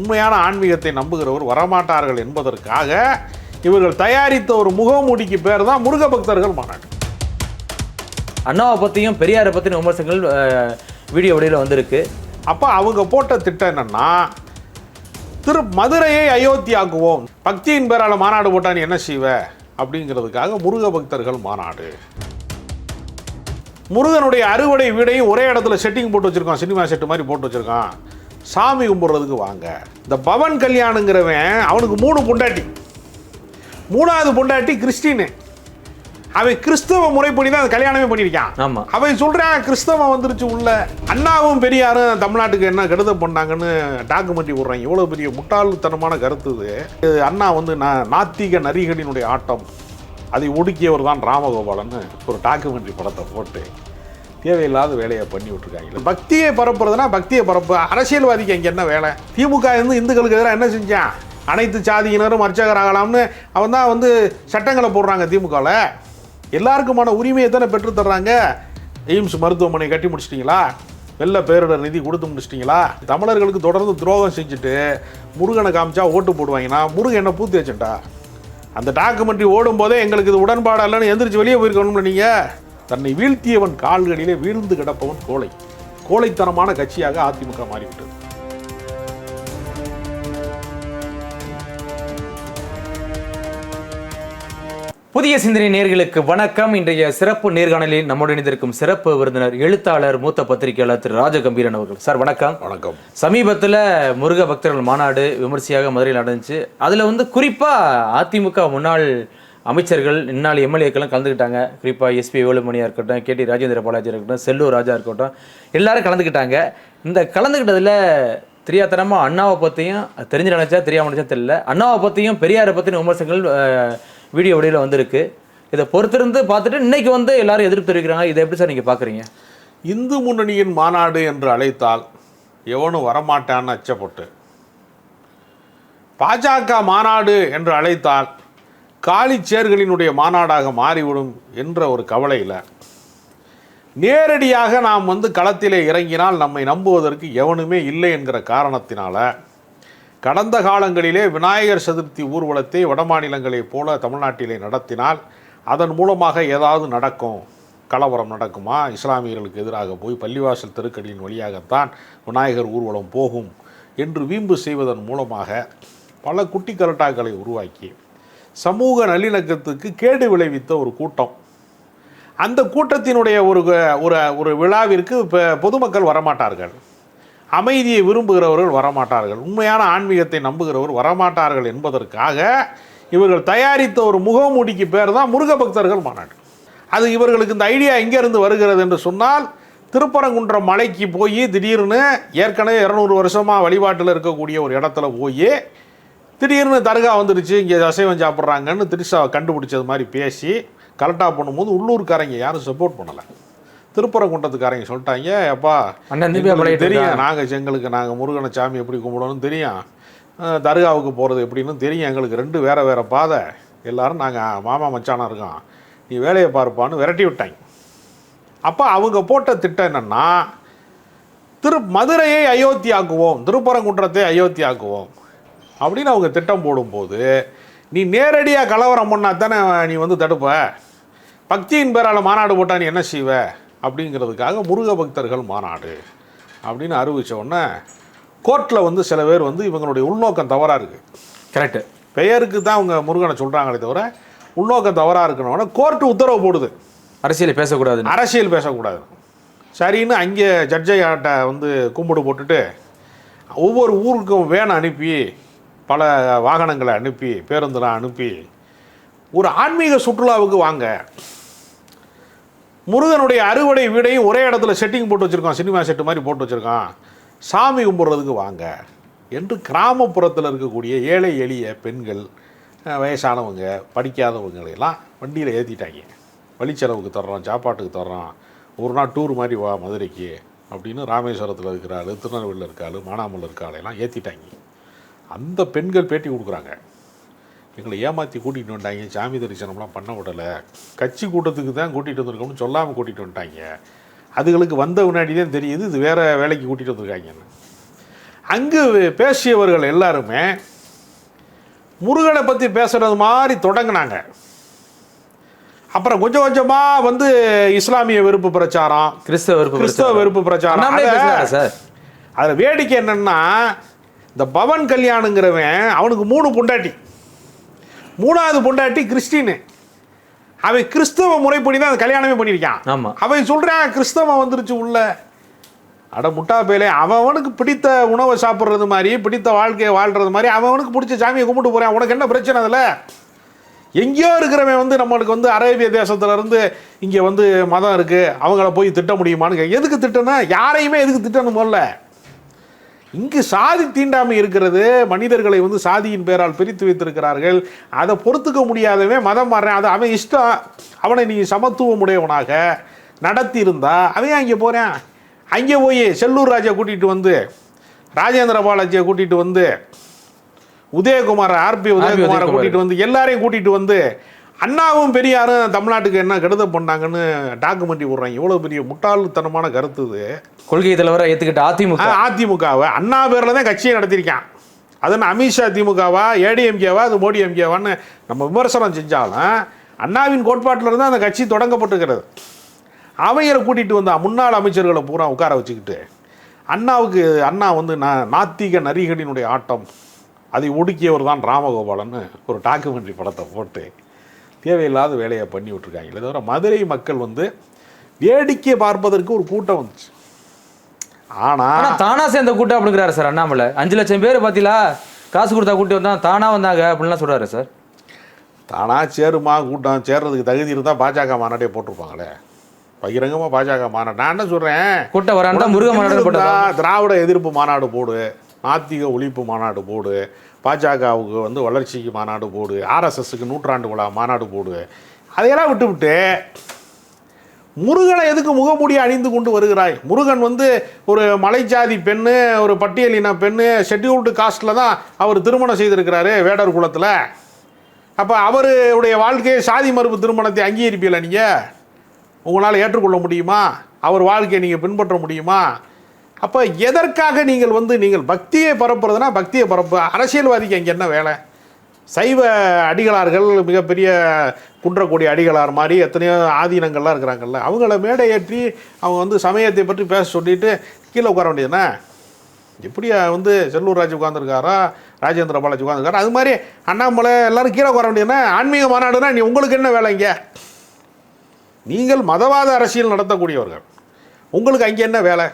உண்மையான ஆன்மீகத்தை நம்புகிறவர் வரமாட்டார்கள் என்பதற்காக இவர்கள் தயாரித்த ஒரு முகமூடிக்கு பேர் தான் முருக பக்தர்கள் மாநாடு. அண்ணாவை பற்றியும் பெரியாரை பற்றின விமர்சனங்கள் வீடியோ வடிவில் வந்திருக்கு. அப்போ அவங்க போட்ட திட்டம் என்னன்னா திரு மதுரையை அயோத்தியாக்குவோம். பக்தியின் பேரால மாநாடு போட்டா நீ என்ன செய்வ? அப்படிங்கிறதுக்காக முருக பக்தர்கள் மாநாடு. முருகனுடைய அறுவடை வீடையும் ஒரே இடத்துல செட்டிங் போட்டு வச்சிருக்கான். சினிமா செட்டு மாதிரி போட்டு வச்சிருக்கான். சாமி கும்பிட்றதுக்கு வாங்க. இந்த பவன் கல்யாணுங்கிறவன் அவனுக்கு மூணு பொண்டாட்டி. மூணாவது பொண்டாட்டி கிறிஸ்டின்னு. அவன் கிறிஸ்தவ முறைப்படி தான் அந்த கல்யாணமே பண்ணியிருக்கான். ஆமா. அவன் சொல்றான் கிறிஸ்தவம் வந்துருச்சு உள்ள. அண்ணாவும் பெரியாரும் தமிழ்நாட்டுக்கு என்ன கெடுதல் பண்ணாங்கன்னு டாக்குமெண்ட்ரி விடுறாங்க இவ்வளோ பெரிய முட்டாள்தனமான கருத்து இது. அண்ணா வந்து நா- நாத்திக நரிகளினுடைய ஆட்டம். அதை ஒடுக்கியவர் தான் ராமகோபாலன் ஒரு டாக்குமெண்ட்ரி படத்தை போட்டு. தேவையில்லாத வேலையை பண்ணி விட்டுருக்காங்க பக்தியை பரப்புறதுனா பக்தியை பரப்பு. அரசியல்வாதிக்கு அங்கே என்ன வேலை? திமுக இருந்து இந்துக்களுக்கு எதிராக என்ன செஞ்சான்? அனைத்து சாதியினரும் அர்ச்சகர் ஆகலாம்னு அவன் தான் வந்து சட்டங்களை போடுறாங்க திமுகவில் எல்லாருக்குமான உரிமையை தானே பெற்று தர்றாங்க? எய்ம்ஸ் மருத்துவமனை கட்டி முடிச்சிட்டிங்களா? வெள்ள பேரிடர் நிதி கொடுத்து முடிச்சிட்டிங்களா? தமிழர்களுக்கு தொடர்ந்து துரோகம் செஞ்சுட்டு முருகனை காமிச்சா ஓட்டு போடுவாங்கன்னா முருகன் என்ன பூத்தி வச்சுட்டா? அந்த டாக்குமெண்ட்ரி ஓடும் போதே எங்களுக்கு இது உடன்பாடு இல்லைன்னு எந்திரிச்சு வெளியே போயிருக்கணும்னு நீங்கள் தன்னை வீழ்த்தியவன் கால்களிலே வீழ்ந்து கிடப்பவன் கோழை. கோழைத்தனமான கட்சியாக அதிமுக மாறிவிட்டது. புதிய சிந்தனை நேர்களுக்கு வணக்கம். இன்றைய சிறப்பு நேர்காணலில் நம்முடன் இணைந்திருக்கும் சிறப்பு விருந்தினர் எழுத்தாளர் மூத்த பத்திரிகையாளர் திரு ராஜகம்பீரன் அவர்கள். சார் வணக்கம். வணக்கம். சமீபத்தில் முருக பக்தர்கள் மாநாடு விமர்சையாக மதுரையில் நடந்துச்சு. அதில் வந்து குறிப்பாக அதிமுக முன்னாள் அமைச்சர்கள் இந்நாள் எம்எல்ஏக்கெல்லாம் கலந்துக்கிட்டாங்க. குறிப்பாக எஸ்பி வேலுமணியாக இருக்கட்டும் கேடி ராஜேந்திர பாலாஜி இருக்கட்டும் செல்லூர் ராஜா இருக்கட்டும் எல்லாரும் கலந்துக்கிட்டாங்க. இந்த கலந்துக்கிட்டதில் தெரியாதனமாக அண்ணாவை பற்றியும் தெரிஞ்சு நினச்சா தெரியாம நினச்சா தெரியல. அண்ணாவை பற்றியும் பெரியாரை பற்றின விமர்சனங்கள் வீடியோ வடிவில் வந்திருக்கு. இதை பொறுத்திருந்து பார்த்துட்டு இன்றைக்கி வந்து எல்லாரும் எதிர்ப்பு தெரிவிக்கிறாங்க. இதை எப்படி சார் நீங்கள் பார்க்குறீங்க இந்து முன்னணியின் மாநாடு என்று அழைத்தால் எவனும் வரமாட்டான்னு அச்சப்பட்டு. பாஜக மாநாடு என்று அழைத்தால் காலிச்சேர்களினுடைய மாநாடாக மாறிவிடும் என்ற ஒரு கவலையில் நேரடியாக நாம் வந்து களத்திலே இறங்கினால் நம்மை நம்புவதற்கு எவனுமே இல்லை என்கிற காரணத்தினால கடந்த காலங்களிலே விநாயகர் சதுர்த்தி ஊர்வலத்தை வடமாநிலங்களைப் போல தமிழ்நாட்டிலே நடத்தினால் அதன் மூலமாக ஏதாவது நடக்கும் கலவரம் நடக்குமா? இஸ்லாமியர்களுக்கு எதிராக போய் பள்ளிவாசல் தெருக்கடியின் வழியாகத்தான் விநாயகர் ஊர்வலம் போகும் என்று வீம்பு செய்வதன் மூலமாக பல குட்டி கரட்டாக்களை உருவாக்கி சமூக நல்லிணக்கத்துக்கு கேடு விளைவித்த ஒரு கூட்டம். அந்த கூட்டத்தினுடைய ஒரு ஒரு ஒரு விழாவிற்கு இப்போ பொதுமக்கள் வரமாட்டார்கள். அமைதியை விரும்புகிறவர்கள் வரமாட்டார்கள். உண்மையான ஆன்மீகத்தை நம்புகிறவர் வரமாட்டார்கள் என்பதற்காக இவர்கள் தயாரித்த ஒரு முகமூடிக்கு பேர் தான் முருக பக்தர்கள் மாநாடு. அது இவர்களுக்கு இந்த ஐடியா எங்கேருந்து வருகிறது என்று சொன்னால் திருப்பரங்குன்றம் மலைக்கு போய் திடீர்னு ஏற்கனவே இரநூறு வருஷமாக வழிபாட்டில் இருக்கக்கூடிய ஒரு இடத்துல போய் திடீர்னு தர்கா வந்துருச்சு இங்கே அசைவம் சாப்பிட்றாங்கன்னு திருசா கண்டுபிடிச்சது மாதிரி பேசி கரெக்டாக பண்ணும்போது உள்ளூர்காரங்க யாரும் சப்போர்ட் பண்ணலை. திருப்பரங்குன்றத்துக்காரங்க சொல்லிட்டாங்க அப்பா தெரியும் நாங்கள் எங்களுக்கு நாங்கள் முருகனை சாமி எப்படி கும்பிடணும்னு தெரியும். தர்காவுக்கு போகிறது எப்படின்னு தெரியும் எங்களுக்கு ரெண்டு வேற வேற பாதை. எல்லாரும் நாங்கள் மாமா மச்சானா இருக்கோம். நீ வேலையை பார்ப்பான்னு விரட்டி விட்டாங்க. அப்போ அவங்க போட்ட திட்டம் என்னன்னா திரு மதுரையை அயோத்தியாக்குவோம் திருப்பரங்குன்றத்தை அயோத்தியாக்குவோம். அப்படின்னு அவங்க திட்டம் போடும்போது நீ நேரடியாக கலவரம் பண்ணா தானே நீ வந்து தடுப்ப. பக்தியின் பேரால் மாநாடு போட்டா நீ என்ன செய்வ? அப்படிங்கிறதுக்காக முருக பக்தர்கள் மாநாடு அப்படின்னு அறிவிச்ச உடனே கோர்ட்டில் வந்து சில பேர் வந்து இவங்களுடைய உள்நோக்கம் தவறாக இருக்குது கரெக்டு பெயருக்கு தான் அவங்க முருகனை சொல்கிறாங்களே தவிர உள்நோக்கம் தவறாக இருக்கணும்னா கோர்ட்டு உத்தரவு போடுது. அரசியலை பேசக்கூடாதுன்னு. அரசியல் பேசக்கூடாது. சரின்னு அங்கே ஜட்ஜையாட்ட வந்து கும்பிடு போட்டுட்டு ஒவ்வொரு ஊருக்கும் வேன் அனுப்பி பல வாகனங்களை அனுப்பி பேருந்துலாம் அனுப்பி ஒரு ஆன்மீக சுற்றுலாவுக்கு வாங்க. முருகனுடைய அறுவடை வீடையும் ஒரே இடத்துல செட்டிங் போட்டு வச்சுருக்கான் சினிமா செட்டு மாதிரி போட்டு வச்சுருக்கான். சாமி கும்பிட்றதுக்கு வாங்க. என்று கிராமப்புறத்தில் இருக்கக்கூடிய ஏழை எளிய பெண்கள் வயசானவங்க படிக்காதவங்களையெல்லாம் வண்டியில் ஏற்றிட்டாங்க வழிச்செலவுக்கு தர்றோம் சாப்பாட்டுக்கு தர்றோம். ஒரு நாள் டூர் மாதிரி வா மதுரைக்கு. அப்படின்னு ராமேஸ்வரத்தில் இருக்கிறாள் திருநெல்வேலியில் இருக்க ஆளு மானாமல்ல இருக்க ஏற்றிட்டாங்க அந்த பெண்கள் பேட்டி கொடுக்குறாங்க. எங்களை ஏமாற்றி கூட்டிகிட்டு வந்துட்டாங்க. சாமி தரிசனம்லாம் பண்ண விடலை. கட்சி கூட்டத்துக்கு தான் கூட்டிகிட்டு வந்திருக்கோம்னு சொல்லாமல் கூட்டிகிட்டு வந்துட்டாங்க. அதுகளுக்கு வந்த முன்னாடி தான் தெரியுது இது வேறு வேலைக்கு கூட்டிகிட்டு வந்திருக்காங்கன்னு. அங்கு பேசியவர்கள் எல்லாருமே முருகனை பற்றி பேசுறது மாதிரி தொடங்கினாங்க. அப்புறம் கொஞ்சம் கொஞ்சமாக வந்து இஸ்லாமிய வெறுப்பு பிரச்சாரம் கிறிஸ்தவ வெறுப்பு கிறிஸ்தவ. வெறுப்பு பிரச்சாரம். அதில் வேடிக்கை என்னன்னா இந்த பவன் கல்யாணுங்கிறவன் அவனுக்கு மூணு பொண்டாட்டி. மூணாவது பொண்டாட்டி கிறிஸ்டின்னு. அவன் கிறிஸ்தவ முறைப்படி தான் அந்த கல்யாணமே பண்ணியிருக்கான். ஆமா. அவன் சொல்றான் கிறிஸ்தவம் வந்துருச்சு உள்ள. அட முட்டா பேலே அவனுக்கு பிடித்த உணவை சாப்பிட்றது மாதிரி பிடித்த வாழ்க்கையை வாழ்றது மாதிரி அவனுக்கு பிடிச்ச சாமியை கும்பிட்டு போறான். உனக்கு என்ன பிரச்சனை அதில்? எங்கேயோ இருக்கிறவன் வந்து நம்மளுக்கு வந்து அரேபிய தேசத்துல இருந்து இங்கே வந்து மதம் இருக்கு. அவங்கள போய் திட்ட முடியுமான்னு எதுக்கு திட்டணும்? யாரையுமே எதுக்கு திட்டணும் முதல்ல? இங்கு சாதி தீண்டாமை இருக்கிறது. மனிதர்களை வந்து சாதியின் பேரால் பிரித்து வைத்திருக்கிறார்கள். அதை பொறுத்துக்க முடியாதவன் மதம் மாறுறேன். அது அவன் இஷ்டம். அவனை நீ சமத்துவம் உடையவனாக நடத்தி இருந்தா அவன் அங்கே போறேன்? அங்கே போய் செல்லூர் ராஜா கூட்டிட்டு வந்து ராஜேந்திர பாலாஜியை கூட்டிட்டு வந்து உதயகுமார் ஆர்பி உதயகுமாரை உதயகுமார். கூட்டிட்டு வந்து எல்லாரையும் கூட்டிட்டு வந்து அண்ணாவும் பெரியாரும் தமிழ்நாட்டுக்கு என்ன கெடுதல் பண்ணாங்கன்னு டாக்குமெண்ட்ரி விடுறாங்க இவ்வளோ பெரிய முட்டாள்தனமான கருத்து இது. கொள்கை தலைவரை ஏத்துக்கிட்ட அதிமுக. அதிமுகவை. அண்ணா பேரில் தான் கட்சியை நடத்தியிருக்கான். அது என்ன அமித்ஷா திமுகவா ஏடிஎம்கேவா அது மோடி எம்கேவான்னு நம்ம விமர்சனம் செஞ்சாலும் அண்ணாவின் கோட்பாட்டில் இருந்து அந்த கட்சி தொடங்கப்பட்டிருக்கிறது. அவங்களை கூட்டிகிட்டு வந்தா முன்னாள் அமைச்சர்களை பூரா உட்கார வச்சுக்கிட்டு அண்ணாவுக்கு அண்ணா வந்து நா- நாத்திக நரிகளினுடைய ஆட்டம். அதை ஒடுக்கியவர் தான் ராமகோபாலன்னு ஒரு டாக்குமெண்ட்ரி படத்தை போட்டு தேவையில்லாத வேலையை பண்ணி விட்டுருக்காங்க. தவிர மதுரை மக்கள் வந்து வேடிக்கை பார்ப்பதற்கு ஒரு கூட்டம் வந்துச்சு. ஆனால் ஆனா தானா சேர்ந்த கூட்டம் அப்படிங்கிறாரு சார் அண்ணாமலை. அஞ்சு லட்சம் பேர் பாத்தீங்களா? காசு கொடுத்தா கூட்டி வந்தா தானா வந்தாங்க அப்படின்லாம் சொல்றாரு சார். தானா சேருமா கூட்டம் சேர்றதுக்கு தகுதி இருந்தால் பாஜக மாநாடே போட்டிருப்பாங்களே. பகிரங்கமாக பாஜக மாநாடு. நான் என்ன சொல்கிறேன் கூட்டம் தான் முருக மாநாடு திராவிட எதிர்ப்பு மாநாடு போடு. நாத்திக ஒழிப்பு மாநாடு போடு. பாஜகவுக்கு வந்து வளர்ச்சிக்கு மாநாடு போடு ஆர்எஸ்எஸ்க்கு நூற்றாண்டு விழா மாநாடு போடு. அதையெல்லாம் விட்டுவிட்டு முருகனை எதுக்கு முகமூடி அணிந்து கொண்டு வருகிறாய்? முருகன் வந்து ஒரு மலைஜாதி பெண்ணு ஒரு பட்டியலின பெண்ணு ஷெட்யூல்டு காஸ்டில் தான் அவர் திருமணம் செய்திருக்கிறாரு வேடர் குலத்தில். அப்போ அவருடைய வாழ்க்கையை சாதி மறுப்பு திருமணத்தை அங்கீகரிப்பீங்களா நீங்கள் உங்களால் ஏற்றுக்கொள்ள முடியுமா? அவர் வாழ்க்கையை நீங்கள் பின்பற்ற முடியுமா? அப்போ எதற்காக நீங்கள் வந்து நீங்கள் பக்தியை பரப்புறதுனா பக்தியை பரப்பு. அரசியல்வாதிக்கு அங்கே என்ன வேலை? சைவ அடிகளார்கள் மிகப்பெரிய குன்றக்கூடிய அடிகளார் மாதிரி எத்தனையோ ஆதீனங்கள்லாம் இருக்கிறாங்கல்ல அவங்கள மேடை ஏற்றி அவங்க வந்து சமயத்தை பற்றி பேச சொல்லிட்டு கீழே உட்கார வேண்டியதுதானே எப்படியா வந்து செல்லூர் ராஜ் உட்காந்துருக்காரா ராஜேந்திர பாலாஜி உட்காந்துருக்காரா அது மாதிரி அண்ணாமலை எல்லாரும் கீழே உட்கார வேண்டியதுனா ஆன்மீக மாநாடுனா நீ உங்களுக்கு என்ன வேலை இங்கே? நீங்கள் மதவாத அரசியல் நடத்தக்கூடியவர்கள். உங்களுக்கு அங்கே என்ன வேலை?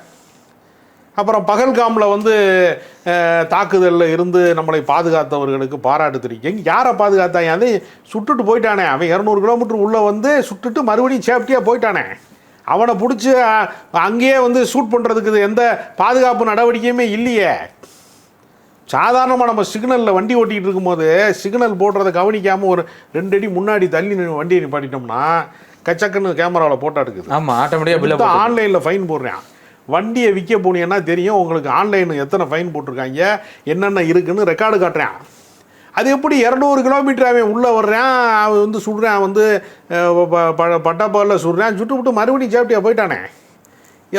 அப்புறம் பகல்காமில் வந்து தாக்குதலில் இருந்து நம்மளை பாதுகாத்தவர்களுக்கு பாராட்டு தெரிவிக்க. எங்க யாரை பாதுகாத்தாங்க? அது சுட்டுட்டு போயிட்டானே. அவன் இரநூறு கிலோமீட்டர் உள்ளே வந்து சுட்டுட்டு மறுபடியும் சேஃப்டியாக போயிட்டானே. அவனை பிடிச்சி அங்கேயே வந்து ஷூட் பண்ணுறதுக்கு எந்த பாதுகாப்பு நடவடிக்கையுமே இல்லையே. சாதாரணமாக நம்ம சிக்னலில் வண்டி ஓட்டிகிட்டு இருக்கும்போது சிக்னல் போடுறத கவனிக்காமல் ஒரு ரெண்டு அடி முன்னாடி தள்ளி வண்டியை நிப்பாட்டிட்டோம்னா கச்சக்குன்னு கேமராவில் போட்டோ எடுக்குது. ஆமா ஆட்டோமேட்டிக்கா பில்ல ஆன்லைனில் ஃபைன் போடுறேன். வண்டியை விற்க போனீங்கன்னா தெரியும் உங்களுக்கு ஆன்லைன் எத்தனை ஃபைன் போட்டிருக்காங்க என்னென்ன இருக்குன்னு ரெக்கார்டு காட்டுறேன். அது எப்படி இரநூறு கிலோமீட்டர் அவன் உள்ளே வர்றான் அவன் வந்து சுடுறான் வந்து பட்டாப்பாலில் சுடுறான் சுட்டு விட்டு மறுபடியும் சேஃப்டியாக போயிட்டானே.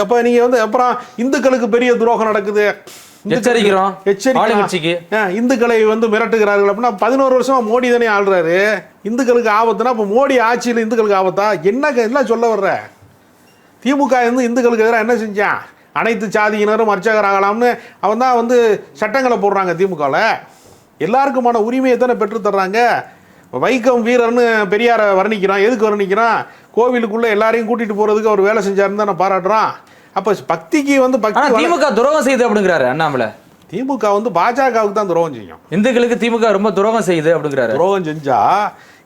எப்போ நீங்கள் வந்து அப்புறம் இந்துக்களுக்கு பெரிய துரோகம் நடக்குது. எச்சரிக்கிறோம். எச்சரிக்கை? இந்துக்களை வந்து மிரட்டுகிறார்கள் அப்படின்னா பதினோரு வருஷமா மோடி தானே ஆள்றாரு. இந்துக்களுக்கு ஆபத்துனா இப்போ மோடி ஆட்சியில் இந்துக்களுக்கு ஆபத்தா? என்ன எல்லாம் சொல்ல வர்ற? திமுக வந்து இந்துக்களுக்கு எதிராக என்ன செஞ்சான்? அனைத்து சாதியினரும் அர்ச்சகர் ஆகலாம்னு அவன் தான் வந்து சட்டங்களை போடுறாங்க திமுகவில் எல்லாருக்குமான உரிமையை தானே பெற்று தர்றாங்க. வைக்கம் வீரர்னு பெரியாரை வர்ணிக்கிறான். எதுக்கு வர்ணிக்கிறான்? கோவிலுக்குள்ளே எல்லாரையும் கூட்டிகிட்டு போகிறதுக்கு அவர் வேலை செஞ்சாருன்னு தான் நான் பாராட்டுறான். அப்போ பக்திக்கு வந்து பக்தி திமுக துரோகம் செய்யுது அப்படிங்கிறாரு அண்ணாமலை. திமுக வந்து பாஜகவுக்கு தான் துரோகம் செய்யும். இந்துக்களுக்கு திமுக ரொம்ப துரோகம் செய்யுது அப்படிங்கிறாரு. துரோகம் செஞ்சா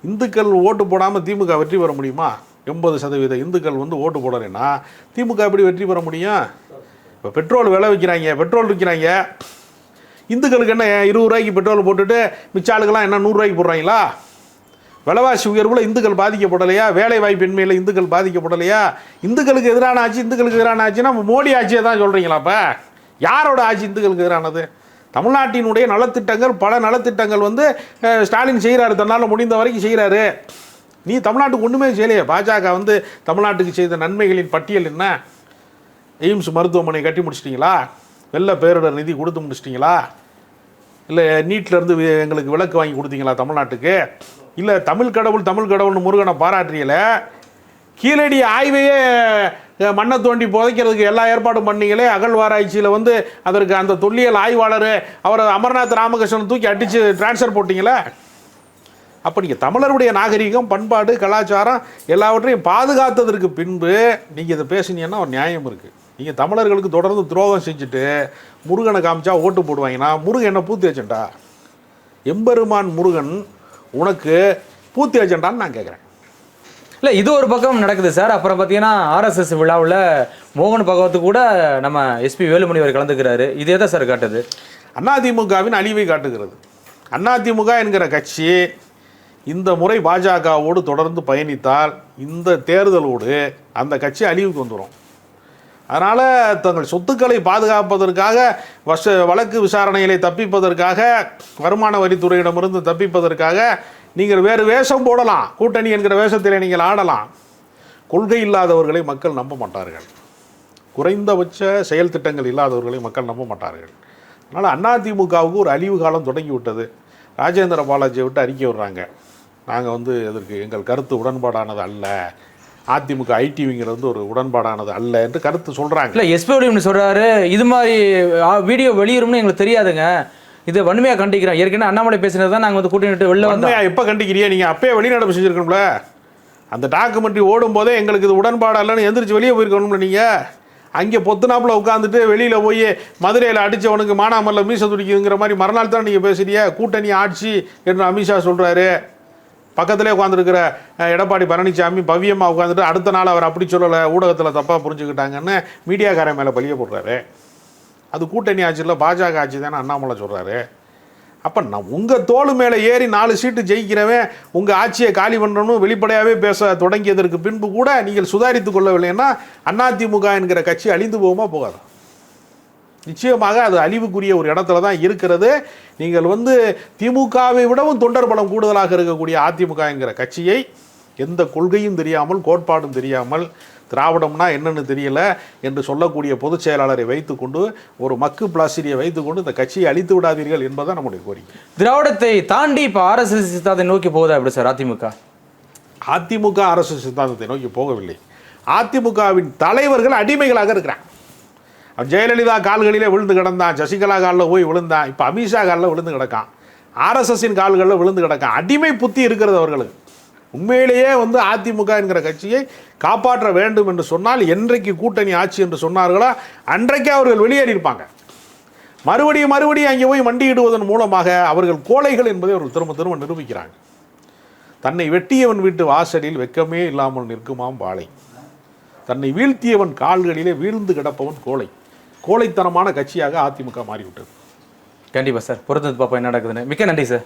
இந்துக்கள் ஓட்டு போடாமல் திமுக வெற்றி பெற முடியுமா? எண்பது சதவீத இந்துக்கள் வந்து ஓட்டு போடலைன்னா திமுக எப்படி வெற்றி பெற முடியும்? இப்போ பெட்ரோல் விலை விற்கிறாங்க பெட்ரோல் விற்கிறாங்க. இந்துக்களுக்கு என்ன இருபது ரூபாய்க்கு பெட்ரோல் போட்டுட்டு மிச்ச ஆளுக்கெல்லாம் என்ன நூறுரூவாய்க்கு போடுறாங்களா? விலைவாசி உயர்வில் இந்துக்கள் பாதிக்கப்படலையா? வேலை வாய்ப்பின்மையில் இந்துக்கள் பாதிக்கப்படலையா? இந்துக்களுக்கு எதிரான ஆட்சி இந்துக்களுக்கு எதிரான ஆட்சின்னா மோடி ஆட்சியை தான் சொல்கிறீங்களா இப்போ யாரோட ஆட்சி இந்துக்களுக்கு எதிரானது? தமிழ்நாட்டினுடைய நலத்திட்டங்கள் பல நலத்திட்டங்கள் வந்து ஸ்டாலின் செய்கிறாரு தன்னால் முடிந்த வரைக்கும் செய்கிறாரு நீ தமிழ்நாட்டுக்கு ஒன்றுமே செய்யலையே. பாஜக வந்து தமிழ்நாட்டுக்கு செய்த நன்மைகளின் பட்டியல் என்ன? எய்ம்ஸ் மருத்துவமனை கட்டி முடிச்சிட்டிங்களா? வெள்ள பேரிடர் நிதி கொடுத்து முடிச்சிட்டிங்களா? இல்லை நீட்லேருந்து எங்களுக்கு விளக்கு வாங்கி கொடுத்தீங்களா தமிழ்நாட்டுக்கு? இல்லை தமிழ் கடவுள் தமிழ் கடவுள்னு முருகனை பாராட்டுறீங்கள? கீழடி ஆய்வையே மண்ணை தோண்டி புதைக்கிறதுக்கு எல்லா ஏற்பாடும் பண்ணீங்களே? அகழ்வாராய்ச்சியில் வந்து அதற்கு அந்த தொல்லியல் ஆய்வாளர் அவரை அமர்நாத் ராமகிருஷ்ணன் தூக்கி அடித்து டிரான்ஸ்ஃபர் போட்டிங்களே? அப்போ நீங்கள் தமிழருடைய நாகரிகம் பண்பாடு கலாச்சாரம் எல்லாவற்றையும் பாதுகாத்ததற்கு பின்பு நீங்கள் இதை பேசுனீங்கன்னா ஒரு நியாயம் இருக்குது நீங்கள் தமிழர்களுக்கு தொடர்ந்து துரோகம் செஞ்சுட்டு முருகனை காமிச்சா ஓட்டு போடுவாங்கன்னா முருகன் என்ன பூத்தி வச்சண்டா எம்பெருமான் முருகன் உனக்கு பூத்தி வச்சண்டான்னு நான் கேட்குறேன் இல்லை இது ஒரு பக்கம் நடக்குது சார். அப்புறம் பார்த்தீங்கன்னா ஆர்எஸ்எஸ் விழாவில் மோகன் பகவத் கூட நம்ம எஸ்பி வேலுமணி அவர் கலந்துக்கிறாரு. இதே தான் சார் காட்டுது. அதிமுகவின் அழிவை காட்டுகிறது. அதிமுக என்கிற கட்சி இந்த முறை பாஜகவோடு தொடர்ந்து பயணித்தால் இந்த தேர்தலோடு அந்த கட்சி அழிவுக்கு வந்துடும் அதனால் தங்கள் சொத்துக்களை பாதுகாப்பதற்காக வச வழக்கு விசாரணைகளை தப்பிப்பதற்காக வருமான வரித்துறையிடமிருந்து தப்பிப்பதற்காக நீங்கள் வேறு வேஷம் போடலாம். கூட்டணி என்கிற வேஷத்தில் நீங்கள் ஆடலாம். கொள்கை இல்லாதவர்களை மக்கள் நம்ப மாட்டார்கள். குறைந்தபட்ச செயல் திட்டங்கள் இல்லாதவர்களை மக்கள் நம்ப மாட்டார்கள். அதனால் அதிமுகவுக்கு ஒரு அழிவு காலம் தொடங்கிவிட்டது. ராஜேந்திர பாலாஜியை விட்டு அறிக்கை விடுறாங்க. நாங்கள் வந்து இதற்கு எங்கள் கருத்து உடன்பாடானது அல்ல. அதிமுக ஐடிவிங்கிறது வந்து ஒரு உடன்பாடானது அல்ல என்று கருத்து சொல்கிறாங்க இல்லை எஸ்பி வேலுமணி சொல்கிறாரு இது மாதிரி வீடியோ வெளியிடும்னு எங்களுக்கு தெரியாதுங்க. இது வன்மையாக கண்டிக்கிறோம். ஏற்கனவே அண்ணாமலை பேசினது தான் நாங்கள் வந்து கூட்டணி வெளில வந்தோம். எப்போ கண்டிக்கிறீங்க நீங்கள் அப்பயே வெளிநடப்பு செஞ்சுருக்கணும்ல. அந்த டாக்குமெண்ட்ரி ஓடும் போதே எங்களுக்கு இது உடன்பாடு இல்லைன்னு எந்திரிச்சு வெளியே போயிருக்கணும்ல நீங்கள் அங்கே பொத்துனாப்புல உட்காந்துட்டு வெளியில் போய் மதுரையில் அடித்தவனுக்கு மானாமல்ல மீச துடிக்குதுங்கிற மாதிரி மறுநாள் தான் நீங்கள் பேசுறீங்க? கூட்டணி ஆட்சி என்று அமித்ஷா சொல்கிறாரு பக்கத்திலே உட்காந்துருக்கிற எடப்பாடி பழனிசாமி பவ்யமாக உட்காந்துட்டு அடுத்த நாள் அவர் அப்படி சொல்லலை ஊடகத்தில் தப்பாக புரிஞ்சுக்கிட்டாங்கன்னு மீடியாக்காரன் மேலே பழிய போடுறாரு. அது கூட்டணி ஆட்சியில் பாஜக ஆட்சி தானே அண்ணாமலை சொல்கிறாரு அப்போ நான் உங்கள் தோள் மேலே ஏறி நாலு சீட்டு ஜெயிக்கிறவன் உங்கள் ஆட்சியை காலி பண்ணணும் வெளிப்படையாகவே பேச தொடங்கியதற்கு பின்பு கூட நீங்கள் சுதாரித்து கொள்ளவில்லைன்னா அதிமுக என்கிற கட்சி அழிந்து போகுமா போகாதான் நிச்சயமாக அது அழிவுக்குரிய ஒரு இடத்துல தான் இருக்கிறது. நீங்கள் வந்து திமுகவை விடவும் தொண்டர் பலம் கூடுதலாக இருக்கக்கூடிய அதிமுக என்கிற கட்சியை எந்த கொள்கையும் தெரியாமல் கோட்பாடும் தெரியாமல் திராவிடம்னா என்னன்னு தெரியல என்று சொல்லக்கூடிய பொதுச் செயலாளரை வைத்துக்கொண்டு ஒரு மக்கு பிளாஸ்டிரியை வைத்துக்கொண்டு இந்த கட்சியை அழித்து விடாதீர்கள் என்பதுதான் நம்முடைய கோரிக்கை. திராவிடத்தை தாண்டி இப்போ ஆர்எஸ்எஸ் சித்தாத்தை நோக்கி போகுதா எப்படி சார் அதிமுக? அதிமுக அரசு சித்தாந்தத்தை நோக்கி போகவில்லை. அதிமுகவின் தலைவர்கள் அடிமைகளாக இருக்கிறான் அவன் ஜெயலலிதா கால்களிலே விழுந்து கிடந்தான். சசிகலா காலில் போய் விழுந்தான். இப்போ அமித்ஷா காலில் விழுந்து கிடக்கான். ஆர்எஸ்எஸ்ஸின் கால்களில் விழுந்து கிடக்கான். அடிமை புத்தி இருக்கிறது அவர்களுக்கு. உண்மையிலேயே வந்து அதிமுக என்கிற கட்சியை காப்பாற்ற வேண்டும் என்று சொன்னால் என்றைக்கு கூட்டணி ஆட்சி என்று சொன்னார்களோ அன்றைக்கே அவர்கள் வெளியேறியிருப்பாங்க. மறுபடியும் மறுபடியும் அங்கே போய் மண்டியிடுவதன் மூலமாக அவர்கள் கோழைகள் என்பதை அவர்கள் திரும்ப திரும்ப நிரூபிக்கிறாங்க. தன்னை வெட்டியவன் வீட்டு வாசலில் வெக்கமே இல்லாமல் நிற்குமாம் வாழை. தன்னை வீழ்த்தியவன் கால்களிலே வீழ்ந்து கிடப்பவன் கோழை. கோழைத்தனமான கட்சியாக அதிமுக மாறிவிட்டது. கண்டிப்பாக சார். பொறுத்தது பார்ப்போம் என்ன நடக்குதுன்னு. மிக்க நன்றி சார்.